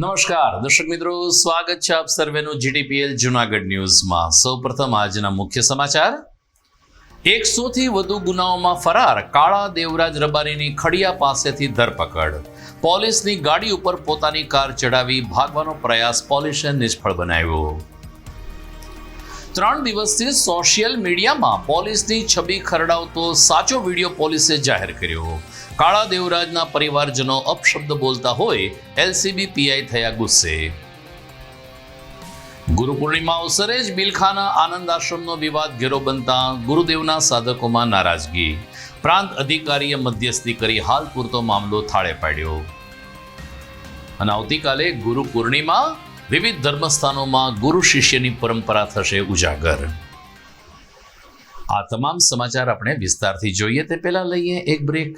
નમસ્કાર. દર્શક મિત્રો, સ્વાગત છે આપ સર્વેનું જીડીપીએલ જુનાગઢ ન્યૂઝમાં. સૌપ્રથમ આજના મુખ્ય સમાચાર. એકસોથી વધુ ગુનાઓમાં ફરાર કાળા દેવરાજ રબારીની ખડિયા પાસેથી ધરપકડ. પોલીસની ગાડી ઉપર પોતાની કાર ચડાવી ભાગવાનો પ્રયાસ પોલીસે નિષ્ફળ બનાવ્યો. ત્રણ દિવસથી સોશિયલ મીડિયામાં પોલીસની છબી ખરડાવતો સાચો વીડિયો પોલીસે જાહેર કર્યો. કાળા દેવરાજના પરિવારજનો અપશબ્દ બોલતા હોય, એલસીબી પીઆઈ થયા ગુસ્સે. ગુરુ પૂર્ણિમા અવસરે જ બિલખાના આનંદ આશ્રમનો વિવાદ ઘેરો બનતા ગુરુદેવના સાધકોમાં નારાજગી. પ્રાંત અધિકારીએ મધ્યસ્થી કરી હાલ પૂરતો મામલો થાળે પાડ્યો. અને આવતીકાલે ગુરુ પૂર્ણિમા વિવિધ ધર્મસ્થાનોમાં ગુરુ શિષ્યની પરંપરા થશે ઉજાગર. આ તમામ સમાચાર આપણે વિસ્તારથી જોઈએ તે પહેલા લઈએ એક બ્રેક.